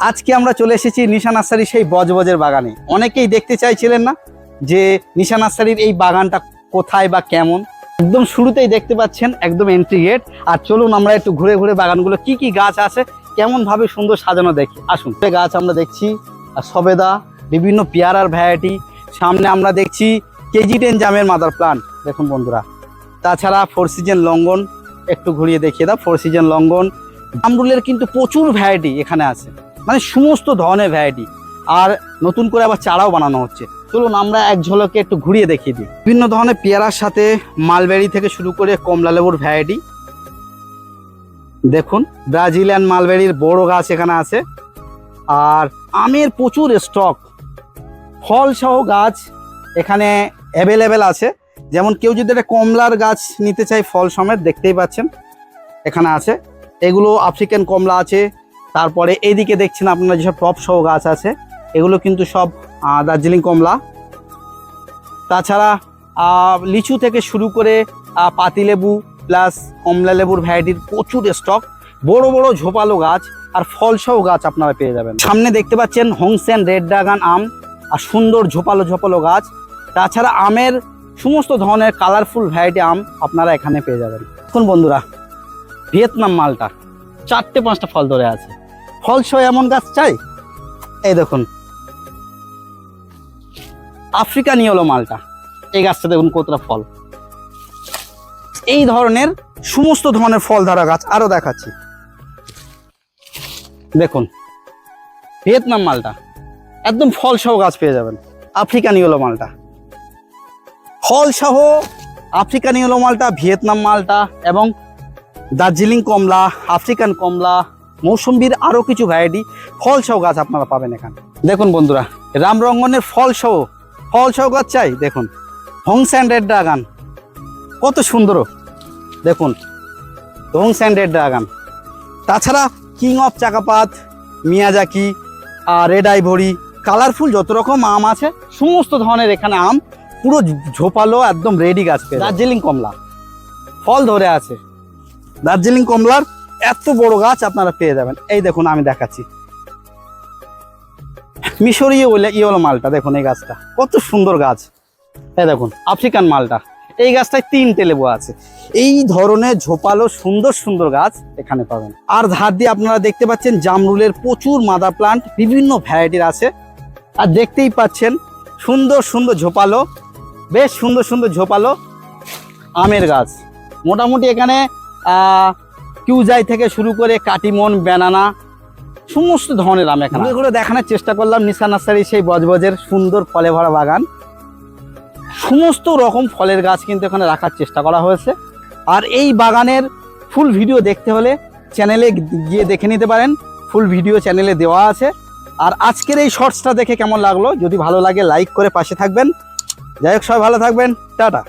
আজকে আমরা চলে এসেছি নিশা নার্সারি সেই বজবজের বাগানে। অনেকেই দেখতে চাইছিলেন না যে নিশা নার্সারির এই বাগানটা কোথায় বা কেমন। একদম শুরুতেই দেখতে পাচ্ছেন একদম এন্ট্রি গেট আর চলুন আমরা একটু ঘুরে ঘুরে বাগানগুলো, কি কি গাছ আছে কেমন ভাবে সুন্দর সাজানো দেখি। আসুন গাছ আমরা দেখছি আর সবেদা, বিভিন্ন পেয়ারার ভ্যারাইটি সামনে আমরা দেখছি কেজি টেন জামের মাদার প্লান্ট দেখুন বন্ধুরা, তাছাড়া ফোর সিজন লঙ্ঘন একটু ঘুরিয়ে দেখিয়ে দাও ফোর সিজন লঙ্ঘন আমরুলের কিন্তু প্রচুর ভ্যারাইটি এখানে আছে। মানে সমস্ত ধরনের ভ্যারাইটি আর নতুন করে আবার চারাও বানানো হচ্ছে। চলুন আমরা এক ঝলকে একটু ঘুরিয়ে দেখিয়ে দিই। বিভিন্ন ধরনের পেয়ারার সাথে মালবেরি থেকে শুরু করে কমলা লেবুর ভ্যারাইটি দেখুন, ব্রাজিলিয়ান মালবেরির বড় গাছ এখানে আছে। আর আমের প্রচুর স্টক ফল সহ গাছ এখানে অ্যাভেলেবেল আছে। যেমন কেউ যদি একটা কমলার গাছ নিতে চায়, ফল সমেত দেখতেই পাচ্ছেন। এখানে আছে। এগুলো আফ্রিকান কমলা আছে তারপরে এইদিকে দেখছেন আপনারা যেসব টপ সহ গাছ আছে, এগুলো কিন্তু সব দার্জিলিং কমলা। তাছাড়া লিচু থেকে শুরু করে পাতিলেবু প্লাস কমলা লেবুর ভ্যারাইটির প্রচুর স্টক বড় বড় ঝোপালো গাছ আর ফলসহ গাছ আপনারা পেয়ে যাবেন। সামনে দেখতে পাচ্ছেন হংসেন রেড ড্রাগন আম আর সুন্দর ঝোপালো ঝোপালো গাছ। তাছাড়া আমের সমস্ত ধরনের কালারফুল ভ্যারাইটি আম আপনারা এখানে পেয়ে যাবেন। এখন বন্ধুরা, ভিয়েতনাম মালটা, চারটে পাঁচটা ফল ধরে আছে। ফল সহ এমন গাছ চাই? এই দেখুন। আফ্রিকান ইয়েলো মালটা। এই গাছটা দেখুন কতটা ফল। এই ধরনের সমস্ত ধরনের ফল ধরা গাছ আরও দেখাচ্ছি। দেখুন, ভিয়েতনাম মালটা। একদম ফল সহ গাছ পেয়ে যাবেন। আফ্রিকান ইয়েলো মালটা। ফল সহ আফ্রিকান ইয়েলো মালটা, ভিয়েতনাম মালটা এবং দার্জিলিং কমলা, আফ্রিকান কমলা মৌসুম্বির আরও কিছু ভ্যারাইটি ফল সহ গাছ আপনারা পাবেন এখানে। দেখুন বন্ধুরা রামরঙ্গনের ফল সহ ফল সহ গাছ চাই, দেখুন। হংস্যান্ড রেড ড্রাগন কত সুন্দর দেখুন হংস্যান্ড রেড ড্রাগন তাছাড়া কিং অফ চাকাপাত, মিয়াজাকি, আর রেড আইভরি কালারফুল যত রকম আম আছে, সমস্ত ধরনের এখানে আম পুরো ঝোপালো, একদম রেডি গাছ পেয়ে দার্জিলিং কমলা, ফল ধরে আছে। দার্জিলিং কমলার এত বড় গাছ আপনারা পেয়ে যাবেন। এই দেখুন, আমি দেখাচ্ছি। মিশরীয় ইয়েলো ইয়েলো মালটা, দেখুন এই গাছটা। কত সুন্দর গাছ। এই দেখুন, আফ্রিকান মালটা। এই গাছটায় তিনটে লেবু আছে। এই ধরনের ঝোপালো, সুন্দর সুন্দর গাছ এখানে পাবেন। আর ধার দিয়ে আপনারা দেখতে পাচ্ছেন, জামরুলের প্রচুর মাদার প্লান্ট, বিভিন্ন ভ্যারাইটির আছে। আর দেখতেই পাচ্ছেন, সুন্দর সুন্দর ঝোপালো, বেশ সুন্দর সুন্দর ঝোপালো আমের গাছ। মোটামুটি এখানে কিউজাই থেকে শুরু করে কাটিমন ব্যানানা সমস্ত ধরনের আম এখানে। ঘুরে দেখানোর চেষ্টা করলাম নিশা নার্সারি সেই বজবজের সুন্দর ফলে ভরা বাগান। সমস্ত রকম ফলের গাছ কিন্তু এখানে রাখার চেষ্টা করা হয়েছে। আর এই বাগানের ফুল ভিডিও দেখতে হলে চ্যানেলে গিয়ে দেখে নিতে পারেন। ফুল ভিডিও চ্যানেলে দেওয়া আছে। আর আজকের এই শর্টসটা দেখে কেমন লাগল? যদি ভালো লাগে লাইক করে পাশে থাকবেন। যাই হোক সবাই ভালো থাকবেন। টাটা।